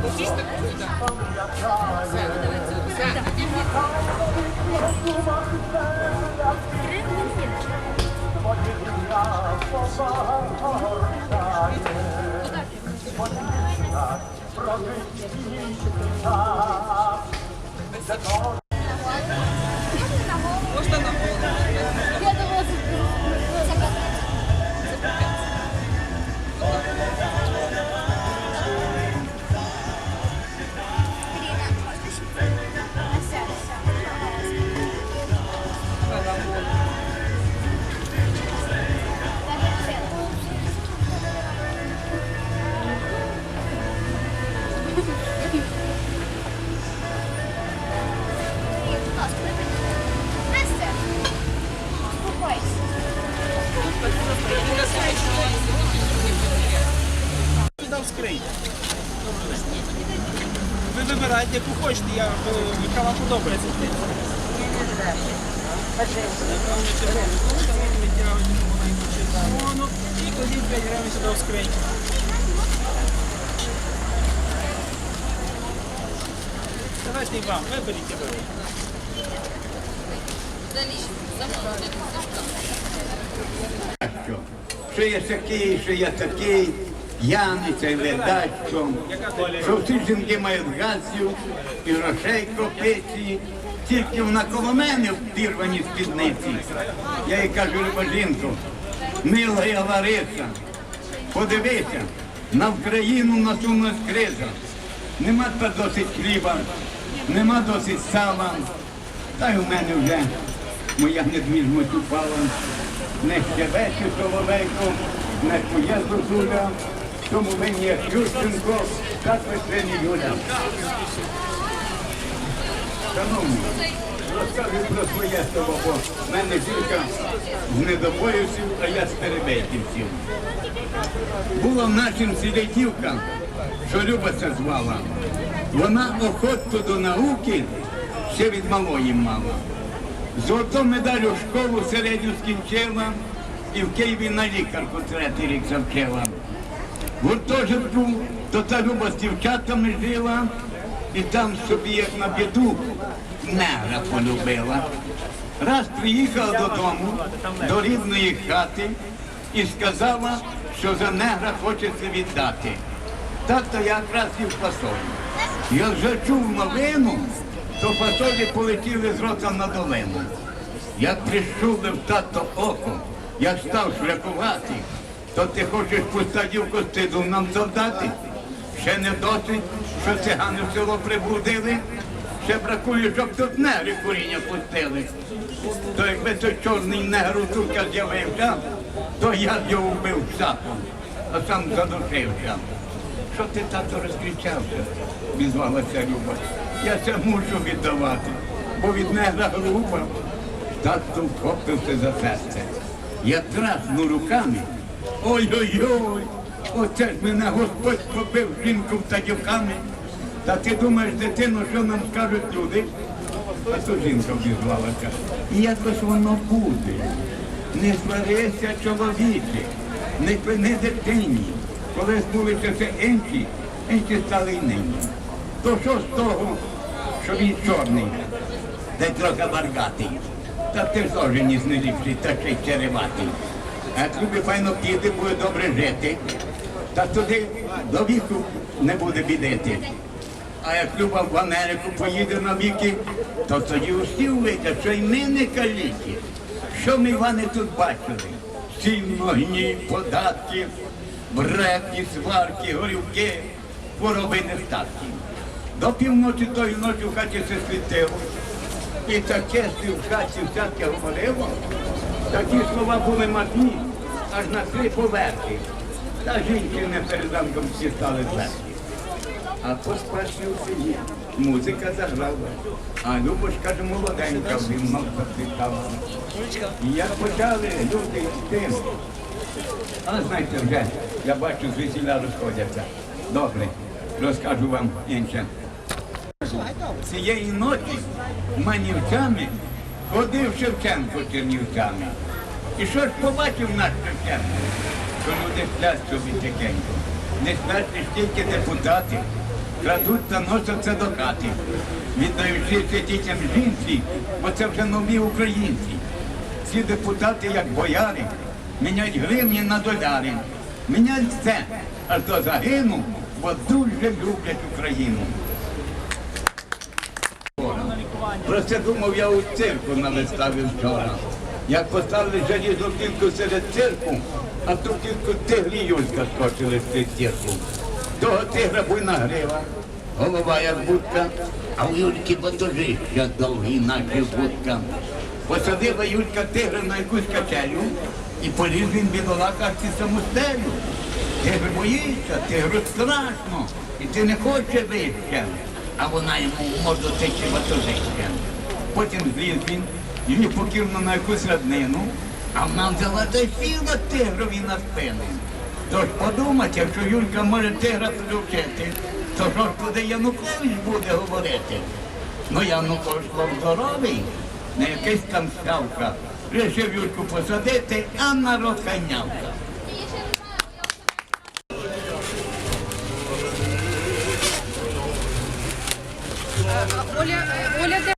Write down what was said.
Я скринь. Ви вибирайте, яку хочете, я, е, яка вам подобається. І кладіть 5 гривень сюди в скриньку. Давайте і вам, виберіть що, що я такий, що я такий, п'яниця, ледачком, що всі жінки мають газів і грошей копиці, тільки вона коло мене в пірвані спідниці. Я їй кажу, люба жінко, мила я Лариса, подивися, на Україну насунулась криза. Нема тепер досить хліба, нема досить сала, та й у мене вже моя недвіжмость упала. Не щебече соловейко, не кує зозуля, тому мені як Ющенко, так весені Юля. Шановні, розкажу про своє село, бо в мене жінка з недобоївців, а я з перебейківців. Була в нашому селі дівка, що Люба це звала. Вона охоту до науки ще від малої мала. Золоту медаль у школу середню скінчила і в Києві на лікарку третій рік завчила. Гуртожитку то та Люба з дівчатами жила, і там собі, як на біду, негра полюбила. Раз приїхала додому, до рідної хати і сказала, що за негра хочеться віддати. Так-то я якраз і в фасолі. Я вже чув новину, то фасолі полетіли з рота на долину. Як прищулив тато око, як став шляхувати, то ти хочеш пустадівку стиду нам завдати? Ще не досить, що цигани в село прибудили, ще бракує, щоб тут негри куріння пустили. То якби той чорний негр у турка з'явився, то я б його вбив сапом, а сам задушився. Що ти тато розкричався? Відзвалася Люба. Я це мушу віддавати, бо від негра груба. Тато вхопився за серце. Я трасну руками. Ой-ой-ой, оце ж мене Господь побив жінку втадюками. Та ти думаєш, дитино, що нам скажуть люди? А то жінка обізвалася. І якось воно буде. Не сварися, чоловіче, не пини дитині. Колись були часи інші, інші стали й нині. То що з того, що він чорний, де трохи баргатий? Та ти ж теж ніс та ще череватий. Як файно піде, буде добре жити, та туди до віку не буде бідити. А як Люба в Америку поїде на віки, то тоді усі увидять, що й ми не каліки. Що ми, Іване, тут бачили? Сильно гній, податки, брехні, сварки, горівки, хвороби нестатки. До півночі тої ночі в хаті все світило. І таке си в хаті всяке говорило. Такі слова були матні, аж на три поверхи. Та жінки не перед ранком всі стали зверхи. А по справжній у музика заграла. А Любочка ж молоденька, вимно запитала. І як почали люди йти. Але знаєте, вже я бачу, з весіля розходяться. Добре, розкажу вам інше. Цієї ночі манівцями ходив Шевченко чернівцями. І що ж побачив наш Шевченко? Що люди сплять собі тихенько. Не сплять лиш тільки депутати, крадуть та носяться до хати, віддаючи дітям жінці, бо це вже нові українці. Ці депутати, як бояри, міняють гривні на доляри, міняють все, аж до загину, бо дуже люблять Україну. Про це думав я у цирку на виставі вчора. Як поставили залізну кільку серед цирку, а ту кільку тигрі Юлька скочили з цих цирку. Того тигра буйна грива, голова як будка, а у Юльки батожища довгі, наче будка. Посадила Юлька тигра на якусь качелю і поліз він бідолака ці саму стелю. Тигр боїться, тигру страшно, і ти не хоче вище. А вона йому в морду тече батожище. Потім зліз він, її покинув на якусь раднину, а вона взяла та сіла тигрові на спину. Тож подумать, якщо Юлька може тигра приручити, то ж куди Янукович буде говорити? Ну Янукович був здоровий, не якийсь там ставка. Рішив Юльку посадити, а народ ханявка. Оля, Оля, де